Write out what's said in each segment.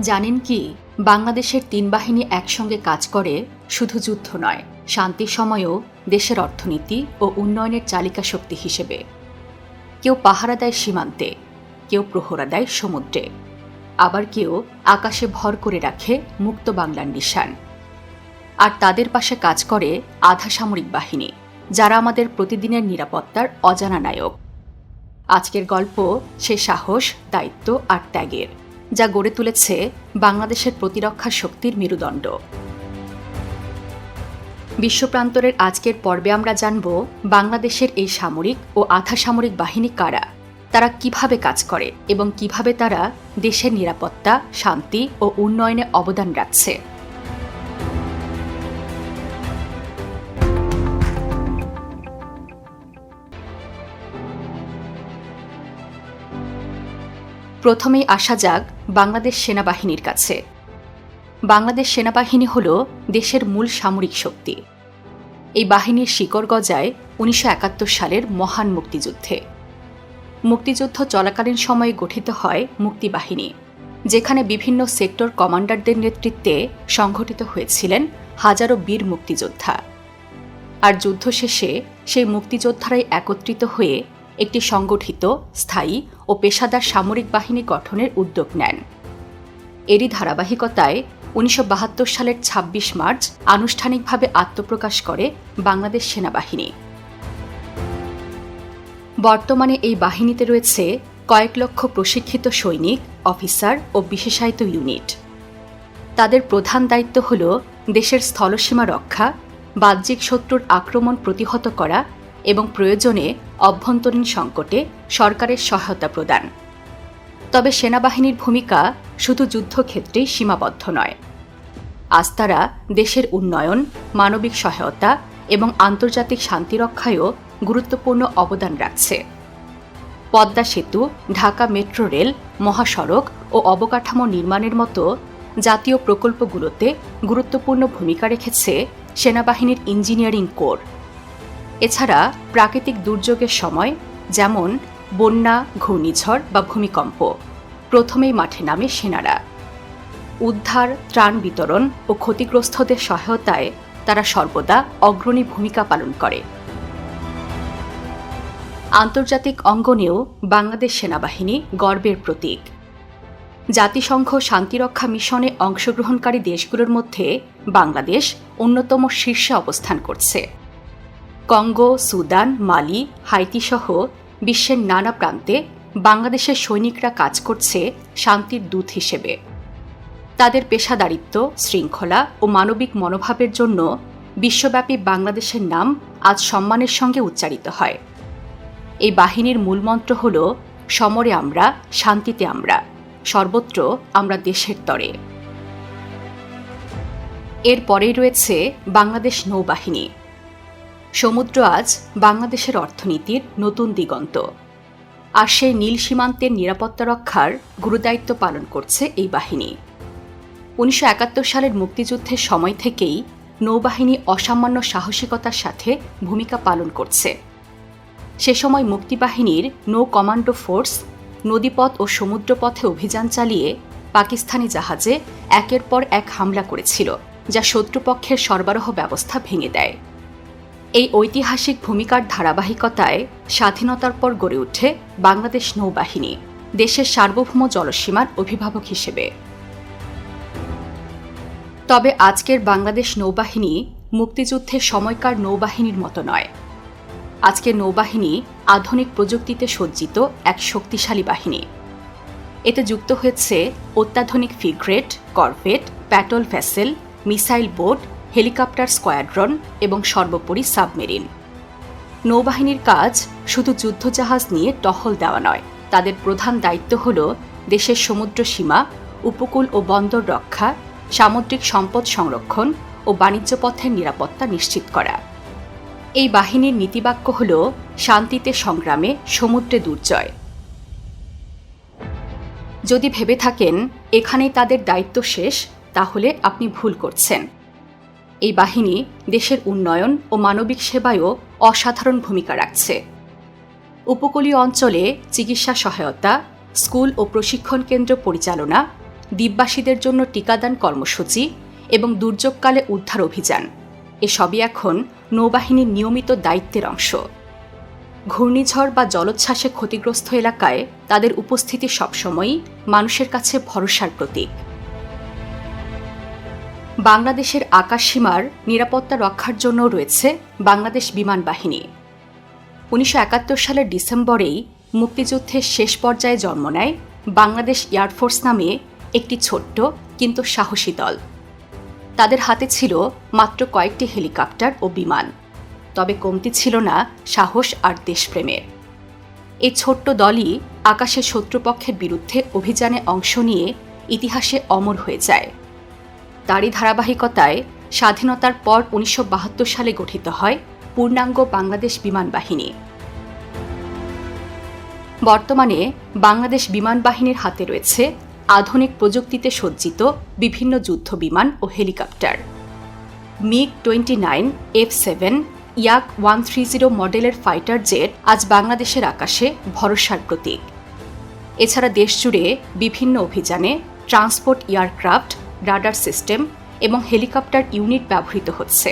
জানেন কি, বাংলাদেশের তিন বাহিনী একসঙ্গে কাজ করে শুধু যুদ্ধ নয়, শান্তির সময়ও দেশের অর্থনীতি ও উন্নয়নের চালিকা শক্তি হিসেবে। কেউ পাহারা দেয় সীমান্তে, কেউ প্রহরা দেয় সমুদ্রে। আবার কেউ আকাশে ভর করে রাখে মুক্ত বাংলার নিশান। আর তাদের পাশে কাজ করে আধা সামরিক বাহিনী, যারা আমাদের প্রতিদিনের নিরাপত্তার অজানা নায়ক। আজকের গল্প সে সাহস, দায়িত্ব আর ত্যাগের। যা গড়ে তুলেছে বাংলাদেশের প্রতিরক্ষা শক্তির মেরুদণ্ড। বিশ্বপ্রান্তরের আজকের পর্বে আমরা জানব বাংলাদেশের এই সামরিক ও আধা সামরিক বাহিনী কারা, তারা কীভাবে কাজ করে এবং কীভাবে তারা দেশের নিরাপত্তা, শান্তি ও উন্নয়নে অবদান রাখছে। প্রথমেই আসা যাক বাংলাদেশ সেনাবাহিনীর কাছে। বাংলাদেশ সেনাবাহিনী হল দেশের মূল সামরিক শক্তি। এই বাহিনীর শিকড় গজায় উনিশশো একাত্তর সালের মহান মুক্তিযুদ্ধে। মুক্তিযুদ্ধ চলাকালীন সময়ে গঠিত হয় মুক্তিবাহিনী যেখানে বিভিন্ন সেক্টর কমান্ডারদের নেতৃত্বে সংঘটিত হয়েছিলেন হাজারো বীর মুক্তিযোদ্ধা। আর যুদ্ধ শেষে সেই মুক্তিযোদ্ধারাই একত্রিত হয়ে একটি সংগঠিত, স্থায়ী ও পেশাদার সামরিক বাহিনী গঠনের উদ্যোগ নেন। এরই ধারাবাহিকতায় উনিশশো বাহাত্তর সালের ২৬ মার্চ আনুষ্ঠানিকভাবে আত্মপ্রকাশ করে বাংলাদেশ সেনাবাহিনী। বর্তমানে এই বাহিনীতে রয়েছে কয়েক লক্ষ প্রশিক্ষিত সৈনিক, অফিসার ও বিশেষায়িত ইউনিট। তাদের প্রধান দায়িত্ব হল দেশের স্থলসীমা রক্ষা, বাহ্যিক শত্রুর আক্রমণ প্রতিহত করা এবং প্রয়োজনে অভ্যন্তরীণ সংকটে সরকারের সহায়তা প্রদান। তবে সেনাবাহিনীর ভূমিকা শুধু যুদ্ধক্ষেত্রেই সীমাবদ্ধ নয়। আজ তারা দেশের উন্নয়ন, মানবিক সহায়তা এবং আন্তর্জাতিক শান্তিরক্ষায়ও গুরুত্বপূর্ণ অবদান রাখছে। পদ্মা সেতু, ঢাকা মেট্রো রেল, মহাসড়ক ও অবকাঠামো নির্মাণের মতো জাতীয় প্রকল্পগুলোতে গুরুত্বপূর্ণ ভূমিকা রেখেছে সেনাবাহিনীর ইঞ্জিনিয়ারিং কোর। এছাড়া প্রাকৃতিক দুর্যোগের সময় যেমন বন্যা, ঘূর্ণিঝড় বা ভূমিকম্প, প্রথমেই মাঠে নামে সেনারা। উদ্ধার, ত্রাণ বিতরণ ও ক্ষতিগ্রস্তদের সহায়তায় তারা সর্বদা অগ্রণী ভূমিকা পালন করে। আন্তর্জাতিক অঙ্গনেও বাংলাদেশ সেনাবাহিনী গর্বের প্রতীক। জাতিসংঘ শান্তিরক্ষা মিশনে অংশগ্রহণকারী দেশগুলোর মধ্যে বাংলাদেশ অন্যতম শীর্ষে অবস্থান করছে। কঙ্গো, সুদান, মালি, হাইতি সহ বিশ্বের নানা প্রান্তে বাংলাদেশের সৈনিকরা কাজ করছে শান্তির দূত হিসেবে। তাদের পেশাদারিত্ব, শৃঙ্খলা ও মানবিক মনোভাবের জন্য বিশ্বব্যাপী বাংলাদেশের নাম আজ সম্মানের সঙ্গে উচ্চারিত হয়। এই বাহিনীর মূলমন্ত্র হল, সমরে আমরা, শান্তিতে আমরা, সর্বত্র আমরা দেশের তরে। এর পরেই রয়েছে বাংলাদেশ নৌবাহিনী। সমুদ্র আজ বাংলাদেশের অর্থনীতির নতুন দিগন্ত। আর সেই নীল সীমান্তের নিরাপত্তা রক্ষার গুরুদায়িত্ব পালন করছে এই বাহিনী। উনিশশো একাত্তর সালের মুক্তিযুদ্ধের সময় থেকেই নৌবাহিনী অসামান্য সাহসিকতার সাথে ভূমিকা পালন করছে। সে সময় মুক্তিবাহিনীর নৌ কমান্ডো ফোর্স নদীপথ ও সমুদ্রপথে অভিযান চালিয়ে পাকিস্তানি জাহাজে একের পর এক হামলা করেছিল, যা শত্রুপক্ষের সরবরাহ ব্যবস্থা ভেঙে দেয়। এই ঐতিহাসিক ভূমিকার ধারাবাহিকতায় স্বাধীনতার পর গড়ে ওঠে বাংলাদেশ নৌবাহিনী, দেশের সার্বভৌম জলসীমার অভিভাবক হিসেবে। তবে আজকের বাংলাদেশ নৌবাহিনী মুক্তিযুদ্ধের সময়কার নৌবাহিনীর মতো নয়। আজকের নৌবাহিনী আধুনিক প্রযুক্তিতে সজ্জিত এক শক্তিশালী বাহিনী। এতে যুক্ত হয়েছে অত্যাধুনিক frigate corvette patrol vessel, missile boat helicopter squadron এবং সর্বোপরি সাবমেরিন। নৌবাহিনীর কাজ শুধু যুদ্ধজাহাজ নিয়ে টহল দেওয়া নয়, তাদের প্রধান দায়িত্ব হল দেশের সমুদ্র সীমা, উপকূল ও বন্দর রক্ষা, সামুদ্রিক সম্পদ সংরক্ষণ ও বাণিজ্য পথের নিরাপত্তা নিশ্চিত করা। এই বাহিনীর নীতিবাক্য হল শান্তিতে সংগ্রামে সমুদ্রে দুর্জয়। যদি ভেবে থাকেন, এখানেই তাদের দায়িত্ব শেষ, তাহলে আপনি ভুল করছেন। এই বাহিনী দেশের উন্নয়ন ও মানবিক সেবায়ও অসাধারণ ভূমিকা রাখছে। উপকূলীয় অঞ্চলে চিকিৎসা সহায়তা, স্কুল ও প্রশিক্ষণ কেন্দ্র পরিচালনা, দ্বীপবাসীদের জন্য টিকাদান কর্মসূচি এবং দুর্যোগকালে উদ্ধার অভিযান, এসবই এখন নৌবাহিনীর নিয়মিত দায়িত্বের অংশ। ঘূর্ণিঝড় বা জলোচ্ছ্বাসে ক্ষতিগ্রস্ত এলাকায় তাদের উপস্থিতি সবসময়ই মানুষের কাছে ভরসার প্রতীক। বাংলাদেশের আকাশসীমার নিরাপত্তা রক্ষার জন্য রয়েছে বাংলাদেশ বিমান বাহিনী। উনিশশো একাত্তর সালের ডিসেম্বরেই মুক্তিযুদ্ধের শেষ পর্যায়ে জন্ম নেয় বাংলাদেশ এয়ারফোর্স নামে একটি ছোট্ট কিন্তু সাহসী দল। তাদের হাতে ছিল মাত্র কয়েকটি হেলিকপ্টার ও বিমান। তবে কমতি ছিল না সাহস আর দেশপ্রেমের। এই ছোট্ট দলই আকাশে শত্রুপক্ষের বিরুদ্ধে অভিযানে অংশ নিয়ে ইতিহাসে অমর হয়ে যায়। তারই ধারাবাহিকতায় স্বাধীনতার পর উনিশশো বাহাত্তর সালে গঠিত হয় পূর্ণাঙ্গ বাংলাদেশ বিমান বাহিনী। বর্তমানে বাংলাদেশ বিমান বাহিনীর হাতে রয়েছে আধুনিক প্রযুক্তিতে সজ্জিত বিভিন্ন যুদ্ধ বিমান ও helicopter. MiG twenty nine, F seven, Yak one three zero মডেলের ফাইটার জেট আজ বাংলাদেশের আকাশে ভরসার প্রতীক। এছাড়া দেশজুড়ে বিভিন্ন অভিযানে ট্রান্সপোর্ট এয়ারক্রাফট রাডার সিস্টেম এবং হেলিকপ্টার ইউনিট ব্যবহৃত হচ্ছে।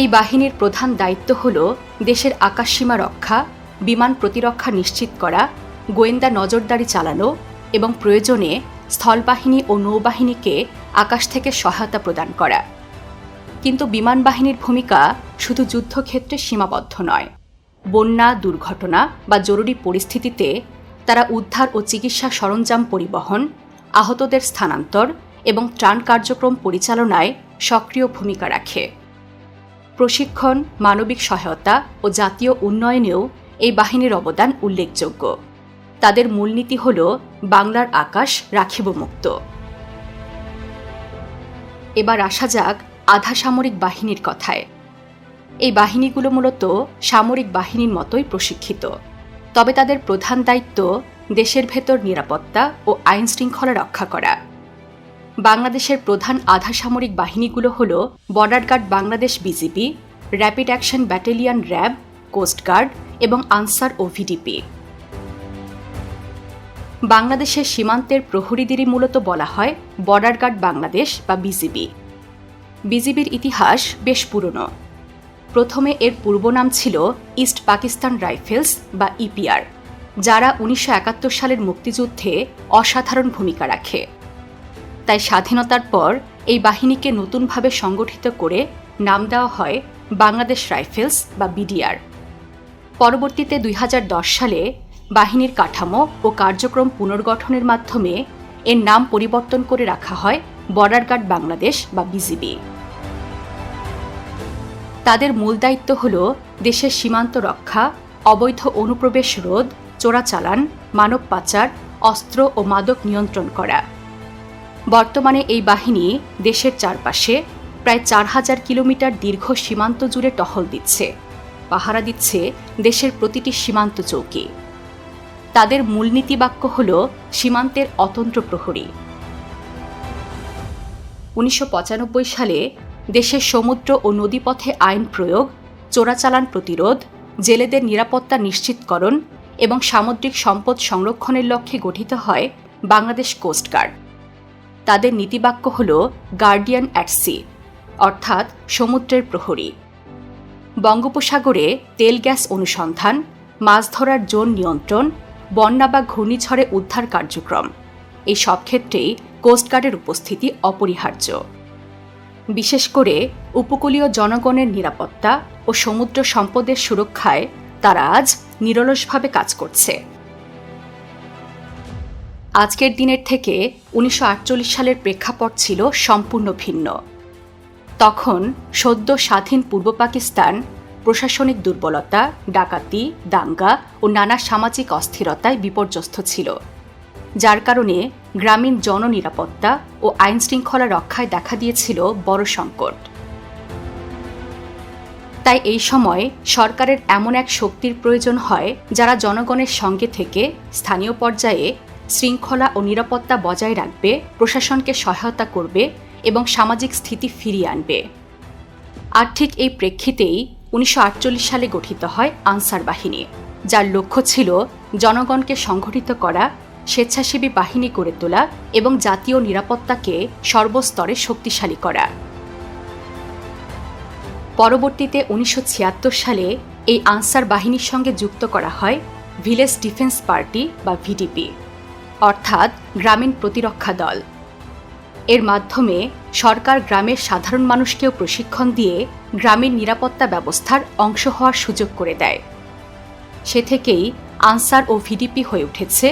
এই বাহিনীর প্রধান দায়িত্ব হল দেশের আকাশসীমা রক্ষা, বিমান প্রতিরক্ষা নিশ্চিত করা, গোয়েন্দা নজরদারি চালানো এবং প্রয়োজনে স্থলবাহিনী ও নৌবাহিনীকে আকাশ থেকে সহায়তা প্রদান করা। কিন্তু বিমান বাহিনীর ভূমিকা শুধু যুদ্ধক্ষেত্রে সীমাবদ্ধ নয়। বন্যা, দুর্ঘটনা বা জরুরি পরিস্থিতিতে তারা উদ্ধার ও চিকিৎসা সরঞ্জাম পরিবহন আহতদের স্থানান্তর এবং ত্রাণ কার্যক্রম পরিচালনায় সক্রিয় ভূমিকা রাখে। প্রশিক্ষণ, মানবিক সহায়তা ও জাতীয় উন্নয়নেও এই বাহিনীর অবদান উল্লেখযোগ্য। তাদের মূলনীতি হল, বাংলার আকাশ রাখিব মুক্ত। এবার আসা যাক আধা সামরিক বাহিনীর কথায়। এই বাহিনীগুলো মূলত সামরিক বাহিনীর মতোই প্রশিক্ষিত। তবে তাদের প্রধান দায়িত্ব দেশের ভেতর নিরাপত্তা ও আইন শৃঙ্খলা রক্ষা করা। বাংলাদেশের প্রধান আধা সামরিক বাহিনীগুলো হল border guard Bangladesh BGB, rapid action battalion RAB coastguard এবং আনসার ও ভিডিপি। বাংলাদেশের সীমান্তের প্রহরীদেরই মূলত বলা হয় বর্ডার গার্ড বাংলাদেশ বা বিজিবি। বিজিবির ইতিহাস বেশ পুরনো। প্রথমে এর পূর্ব নাম ছিল ইস্ট পাকিস্তান রাইফেলস বা ইপিআর। যারা উনিশশো একাত্তর সালের মুক্তিযুদ্ধে অসাধারণ ভূমিকা রাখে। তাই স্বাধীনতার পর এই বাহিনীকে নতুনভাবে সংগঠিত করে নাম দেওয়া হয় বাংলাদেশ রাইফেলস বা বিডিআর। পরবর্তীতে দুই হাজার দশ সালে বাহিনীর কাঠামো ও কার্যক্রম পুনর্গঠনের মাধ্যমে এর নাম পরিবর্তন করে রাখা হয় বর্ডার গার্ড বাংলাদেশ বা বিজিবি। তাদের মূল দায়িত্ব হল দেশের সীমান্ত রক্ষা, অবৈধ অনুপ্রবেশ রোধ চোরাচালান, মানব পাচার, অস্ত্র ও মাদক নিয়ন্ত্রণ করা। বর্তমানে এই বাহিনী দেশের চারপাশে প্রায় চার হাজার কিলোমিটার দীর্ঘ সীমান্ত জুড়ে টহল দিচ্ছে, পাহারা দিচ্ছে দেশের প্রতিটি সীমান্ত চৌকি। তাদের মূলনীতি বাক্য হল সীমান্তের অতন্ত্র প্রহরী। উনিশশো পঁচানব্বই সালে দেশের সমুদ্র ও নদীপথে আইন প্রয়োগ, চোরাচালান প্রতিরোধ, জেলেদের নিরাপত্তা নিশ্চিতকরণ এবং সামুদ্রিক সম্পদ সংরক্ষণের লক্ষ্যে গঠিত হয় বাংলাদেশ কোস্টগার্ড তাদের নীতিবাক্য হল গার্ডিয়ান অ্যাট সি অর্থাৎ সমুদ্রের প্রহরী। বঙ্গোপসাগরে তেল গ্যাস অনুসন্ধান, মাছ ধরার জোন নিয়ন্ত্রণ, বন্যা বা ঘূর্ণিঝড়ে উদ্ধার কার্যক্রম। এই সব ক্ষেত্রেই কোস্টগার্ডের উপস্থিতি অপরিহার্য। বিশেষ করে উপকূলীয় জনগণের নিরাপত্তা ও সমুদ্র সম্পদের সুরক্ষায় তারা আজ নিরলসভাবে কাজ করছে। আজকের দিনের থেকে উনিশশো আটচল্লিশ সালের প্রেক্ষাপট ছিল সম্পূর্ণ ভিন্ন। তখন সদ্য স্বাধীন পূর্ব পাকিস্তান, প্রশাসনিক দুর্বলতা, ডাকাতি, দাঙ্গা ও নানা সামাজিক অস্থিরতায় বিপর্যস্ত ছিল, যার কারণে গ্রামীণ জননিরাপত্তা ও আইন শৃঙ্খলা রক্ষায় দেখা দিয়েছিল বড় সংকট। তাই এই সময় সরকারের এমন এক শক্তির প্রয়োজন হয়, যারা জনগণের সঙ্গে থেকে স্থানীয় পর্যায়ে শৃঙ্খলা ও নিরাপত্তা বজায় রাখবে, প্রশাসনকে সহায়তা করবে এবং সামাজিক স্থিতি ফিরিয়ে আনবে। আর ঠিক এই প্রেক্ষিতেই উনিশশো আটচল্লিশ সালে গঠিত হয় আনসার বাহিনী, যার লক্ষ্য ছিল জনগণকে সংগঠিত করা, স্বেচ্ছাসেবী বাহিনী গড়ে তোলা এবং জাতীয় নিরাপত্তাকে সর্বস্তরে শক্তিশালী করা। পরবর্তীতে উনিশশো ছিয়াত্তর সালে এই আনসার বাহিনীর সঙ্গে যুক্ত করা হয় ভিলেজ ডিফেন্স পার্টি বা ভিডিপি, অর্থাৎ গ্রামীণ প্রতিরক্ষা দল। এর মাধ্যমে সরকার গ্রামের সাধারণ মানুষকেও প্রশিক্ষণ দিয়ে গ্রামীণ নিরাপত্তা ব্যবস্থার অংশ হওয়ার সুযোগ করে দেয়। সে থেকেই আনসার ও ভিডিপি হয়ে উঠেছে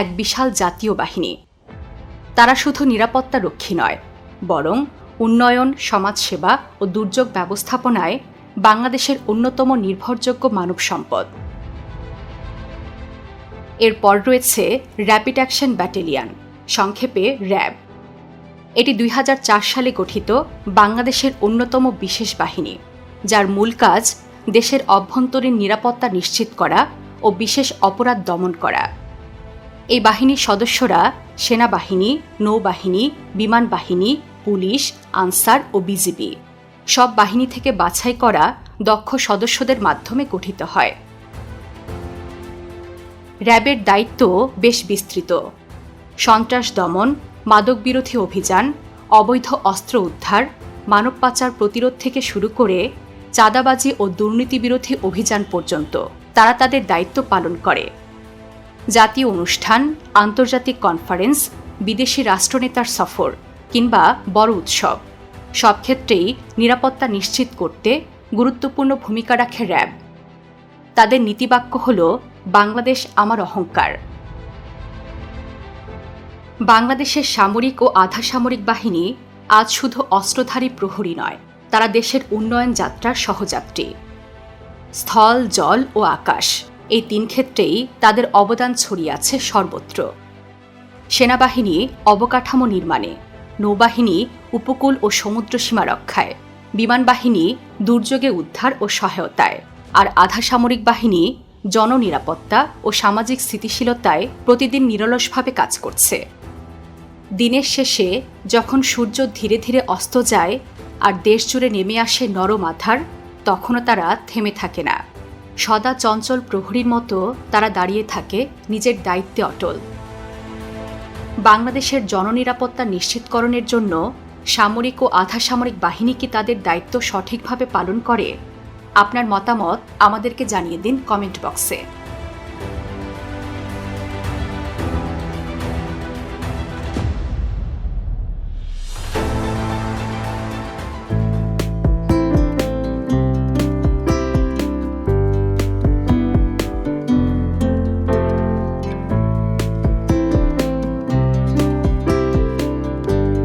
এক বিশাল জাতীয় বাহিনী। তারা শুধু নিরাপত্তা রক্ষী নয়, বরং উন্নয়ন, সমাজসেবা ও দুর্যোগ ব্যবস্থাপনায় বাংলাদেশের অন্যতম নির্ভরযোগ্য মানব সম্পদ। এরপর রয়েছে র্যাপিড অ্যাকশন ব্যাটেলিয়ান সংক্ষেপে র্যাব। এটি দুই হাজার চার সালে গঠিত বাংলাদেশের অন্যতম বিশেষ বাহিনী, যার মূল কাজ দেশের অভ্যন্তরীণ নিরাপত্তা নিশ্চিত করা ও বিশেষ অপরাধ দমন করা। এই বাহিনীর সদস্যরা সেনাবাহিনী, নৌবাহিনী, বিমান বাহিনী পুলিশ, আনসার ও বিজিবি। সব বাহিনী থেকে বাছাই করা দক্ষ সদস্যদের মাধ্যমে গঠিত হয়। র্যাবের দায়িত্ব বেশ বিস্তৃত। সন্ত্রাস দমন মাদক বিরোধী অভিযান, অবৈধ অস্ত্র উদ্ধার, মানব পাচার প্রতিরোধ থেকে শুরু করে চাঁদাবাজি ও দুর্নীতি বিরোধী অভিযান পর্যন্ত তারা তাদের দায়িত্ব পালন করে। জাতীয় অনুষ্ঠান, আন্তর্জাতিক কনফারেন্স, বিদেশি রাষ্ট্রনেতার সফর। কিংবা বড় উৎসব। সব ক্ষেত্রেই নিরাপত্তা নিশ্চিত করতে গুরুত্বপূর্ণ ভূমিকা রাখে র্যাব। তাদের নীতিবাক্য হল, বাংলাদেশ আমার অহংকার। বাংলাদেশের সামরিক ও আধা সামরিক বাহিনী আজ শুধু অস্ত্রধারী প্রহরী নয়, তারা দেশের উন্নয়ন যাত্রার সহযাত্রী। স্থল, জল ও আকাশ, এই তিন ক্ষেত্রেই তাদের অবদান ছড়িয়ে আছে সর্বত্র। সেনাবাহিনী অবকাঠামো নির্মাণে নৌবাহিনী উপকূল ও সমুদ্র সীমা রক্ষায়। বিমান বাহিনী দুর্যোগে উদ্ধার ও সহায়তায়। আর আধা সামরিক বাহিনী জননিরাপত্তা ও সামাজিক স্থিতিশীলতায় প্রতিদিন নিরলসভাবে কাজ করছে। দিনের শেষে যখন সূর্য ধীরে ধীরে অস্ত যায় আর দেশ জুড়ে নেমে আসে নরম আধার, তখনও তারা থেমে থাকে না। সদা চঞ্চল প্রহরীর মতো তারা দাঁড়িয়ে থাকে নিজের দায়িত্বে অটল। বাংলাদেশের জননিরাপত্তা নিশ্চিতকরণের জন্য সামরিক ও আধা সামরিক বাহিনী কি তাদের দায়িত্ব সঠিকভাবে পালন করে? আপনার মতামত আমাদেরকে জানিয়ে দিন কমেন্ট বক্সে।